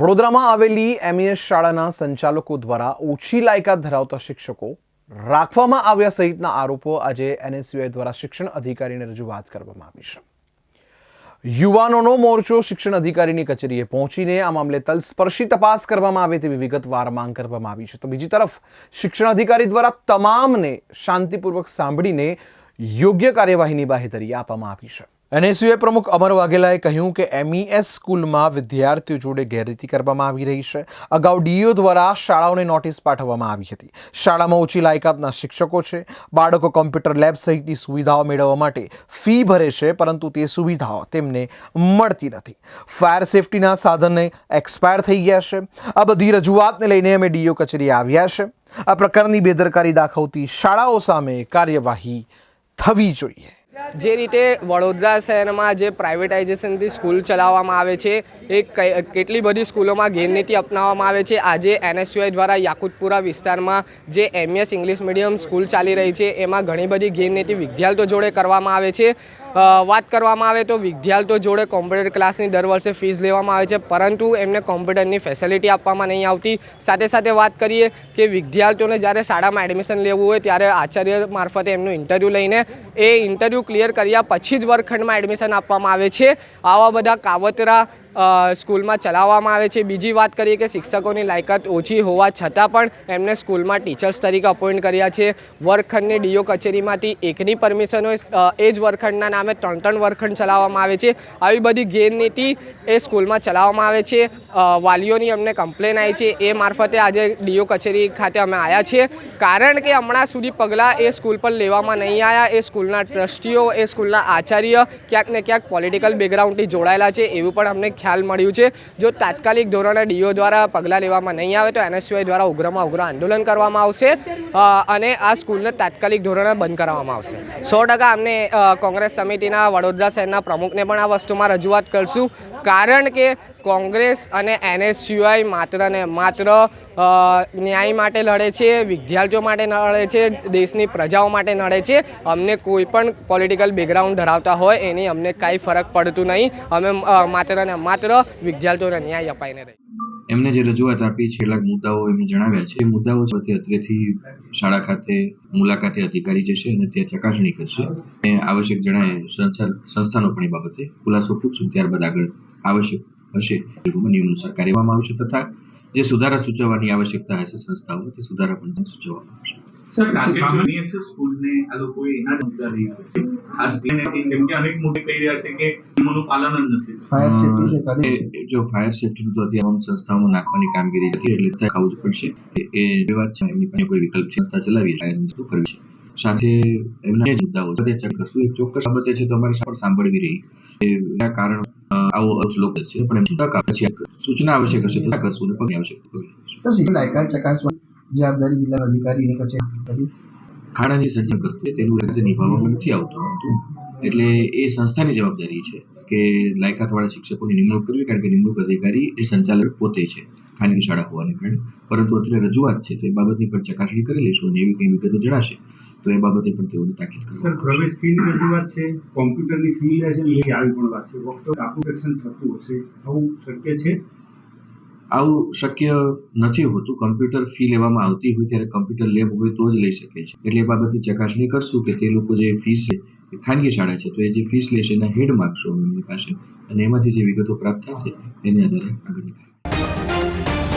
વડોદરામાં આવેલી એમઈએસ શાળાના સંચાલકો દ્વારા ઓછી લાયકાત ધરાવતા શિક્ષકો રાખવામાં આવ્યા સહિતના આરોપો આજે એનએસયુઆઈ દ્વારા શિક્ષણ અધિકારીને રજૂઆત કરવામાં આવી છે. યુવાનોનો મોરચો શિક્ષણ અધિકારીની કચેરીએ પહોંચીને આ મામલે તલસ્પર્શી તપાસ કરવામાં આવે તેવી વિગતવાર માંગ કરવામાં આવી છે. તો બીજી તરફ, શિક્ષણ અધિકારી દ્વારા તમામને શાંતિપૂર્વક સાંભળીને યોગ્ય કાર્યવાહીની બાહેધરી આપવામાં આવી છે. એનએસયુએ પ્રમુખ અમર વાઘેલાએ કહ્યું કે એમઈએસ સ્કૂલમાં વિદ્યાર્થીઓ જોડે ગેરરીતિ કરવામાં આવી રહી છે. અગાઉ ડીઈઓ દ્વારા શાળાઓને નોટિસ પાઠવવામાં આવી હતી. શાળામાં ઓછી લાયકાતના શિક્ષકો છે. બાળકો કોમ્પ્યુટર લેબ સહિતની સુવિધાઓ મેળવવા માટે ફી ભરે છે, પરંતુ તે સુવિધાઓ તેમને મળતી નથી. ફાયર સેફટીના સાધનને એક્સપાયર થઈ ગયા છે. આ બધી રજૂઆતને લઈને અમે ડીઈઓ કચેરી આવ્યા છે. આ પ્રકારની બેદરકારી દાખવતી શાળાઓ સામે કાર્યવાહી થવી જોઈએ. જે રીતે વડોદરા શહેરમાં જે પ્રાઇવેટાઇઝેશનથી સ્કૂલ ચલાવવામાં આવે છે, એ કેટલી બધી સ્કૂલોમાં ગેરનીતિ અપનાવવામાં આવે છે, આજે એનએસયુઆઈ દ્વારા યાકુતપુરા વિસ્તારમાં જે એમએસ ઇંગ્લિશ મીડિયમ સ્કૂલ ચાલી રહી છે, એમાં ઘણી બધી ગેરનીતિ વિદ્યાર્થીઓ જોડે કરવામાં આવે છે. વાત કરવામાં આવે તો વિદ્યાર્થીઓ જોડે કોમ્પ્યુટર ક્લાસની દર વર્ષે ફીસ લેવામાં આવે છે, પરંતુ એમને કોમ્પ્યુટરની ફેસિલિટી આપવામાં નહીં આવતી. સાથે સાથે વાત કરીએ કે વિદ્યાર્થીઓને જ્યારે શાળામાં એડમિશન લેવું હોય ત્યારે આચાર્ય મારફતે એમનું ઇન્ટરવ્યૂ લઈને એ ઇન્ટરવ્યૂ ક્લિયર કર્યા પછી જ વર્ગખંડમાં એડમિશન આપવામાં આવે છે. આવા બધા કાવતરા સ્કૂલમાં ચલાવવામાં આવે છે. બીજી વાત કરીએ કે શિક્ષકોની લાયકાત ઓછી હોવા છતાં પણ એમને સ્કૂલમાં ટીચર્સ તરીકે અપોઇન્ટ કર્યા છે. વર્ગખંડની ડીઓ કચેરીમાંથી એકની પરમિશન હોય એ જ વર્ગખંડના નામે ત્રણ ત્રણ વર્ગખંડ ચલાવવામાં આવે છે. આવી બધી ગેરનીતિ એ સ્કૂલમાં ચલાવવામાં આવે છે. વાલીઓની અમને કમ્પ્લેન આવી છે. એ મારફતે આજે ડીઓ કચેરી ખાતે અમે આવ્યા છીએ. કારણ કે હમણાં સુધી પગલાં એ સ્કૂલ પર લેવામાં નહીં આવ્યા એ સ્કૂલના ટ્રસ્ટીઓ, એ સ્કૂલના આચાર્ય ક્યાંક ને ક્યાંક પોલિટિકલ બેકગ્રાઉન્ડથી જોડાયેલા છે. એવું પણ અમને ખ્યાલ મળ્યું છે. જો તાત્કાલિક ધોરણે ડીઓ દ્વારા પગલાં લેવામાં નહીં આવે તો એનએસયુઆઈ દ્વારા ઉગ્રમાં ઉગ્ર આંદોલન કરવામાં આવશે. અને આ સ્કૂલને તાત્કાલિક ધોરણે બંધ કરવામાં આવશે. સો ટકા અમને કોંગ્રેસ સમિતિના વડોદરા શહેરના પ્રમુખને પણ આ વસ્તુમાં રજૂઆત કરશું. કારણ કે કોંગ્રેસ અને એનએસયુઆઈ માત્ર ને માત્ર ન્યાય માટે લડે છે, વિદ્યાર્થીઓ માટે લડે છે, દેશની પ્રજાઓ માટે લડે છે, અમને કોઈ પણ પોલિટિકલ બેકગ્રાઉન્ડ ધરાવતા હોય એની અમને કાંઈ ફરક પડતું નહીં. અમે માત્ર ને માત્ર વિદ્યાર્થીઓને ન્યાય અપાઈને રહી એમને જે રજૂઆત આપી છેલ્લા મુદ્દાઓ એમને જણાવ્યા છે. એ મુદ્દાઓ અત્રેથી શાળા ખાતે મુલાકાતે અધિકારી જશે અને ત્યાં ચકાસણી કરશે. આવશ્યક જણાય સંસ્થા, સંસ્થાનો પણ એ બાબતે ખુલાસો પૂછશું. ત્યારબાદ આગળ આવશ્યક હશે. નિયમ અનુસાર કરવામાં આવશે તથા જે સુધારા સૂચવવાની આવશ્યકતા હશે સંસ્થાઓ તે સુધારા પણ સૂચવવામાં આવશે. જ. ફાયર સેફટી તો અત્યારે સંસ્થાઓમાં નાખવાની કામગીરી હતી એટલે ખાવું જ પડશે. એ- એ વાત છે એમની પાસે કોઈ વિકલ્પ સંસ્થા ચલાવી છે કરવી છે. સાથે એમના મુદ્દાઓ છે તે કરશું. એક ચોક્કસ બાબતે છે તો અમારે સાંભળવી રહી. એ કારણ આવો શ્લોક છે પણ છતાં પછી સૂચના આવશ્યક હશે તો કરશું અને પગની આવશ્યક તો સિવિલ લાયકાત ચકાસવા જવાબદારી જિલ્લા અધિકારીની કચેરી કરી ખાણાની સર્જન કરતું તેનું રીતે નિભાવવામાં નથી આવતું હોતું. એટલે એ સંસ્થાની જવાબદારી છે કે લાયકાતવાળા શિક્ષકોની નિમણૂક કરવી કારણ કે નિમણૂક અધિકારી એ સંચાલક પોતે છે. ખાનગી શાળા હોવાને કારણે પરંતુ અત્યારે રજૂઆત છે તો એ બાબતની પણ ચકાસણી કરી લઈશું અને એવી કંઈ વિગતો જણાશે તો એ બાબતે પણ તેઓને તાકીદ સર કરવામાં આવશે. પ્રવેશ ફીની રજૂઆત છે કોમ્પ્યુટરની ફી લે છે આવી પણ વાત છે. વખતે એપ્લિકેશન થતું હશે આવું શક્ય છે? આવું શક્ય નથી હોતું. કમ્પ્યુટર ફી લેવામાં આવતી હોય ત્યારે કમ્પ્યુટર લેબ હોય તો જ લઈ શકે છે. એટલે એ બાબતની ચકાસણી કરશું કે તે લોકો જે ફી છે ખાનગી શાળા છે, તો એ જે ફીસ લેશે એના હેડ માગશું અમે એમની પાસે અને એમાંથી જે વિગતો પ્રાપ્ત થશે, એની આધારે આગળની કાર્યવાહી.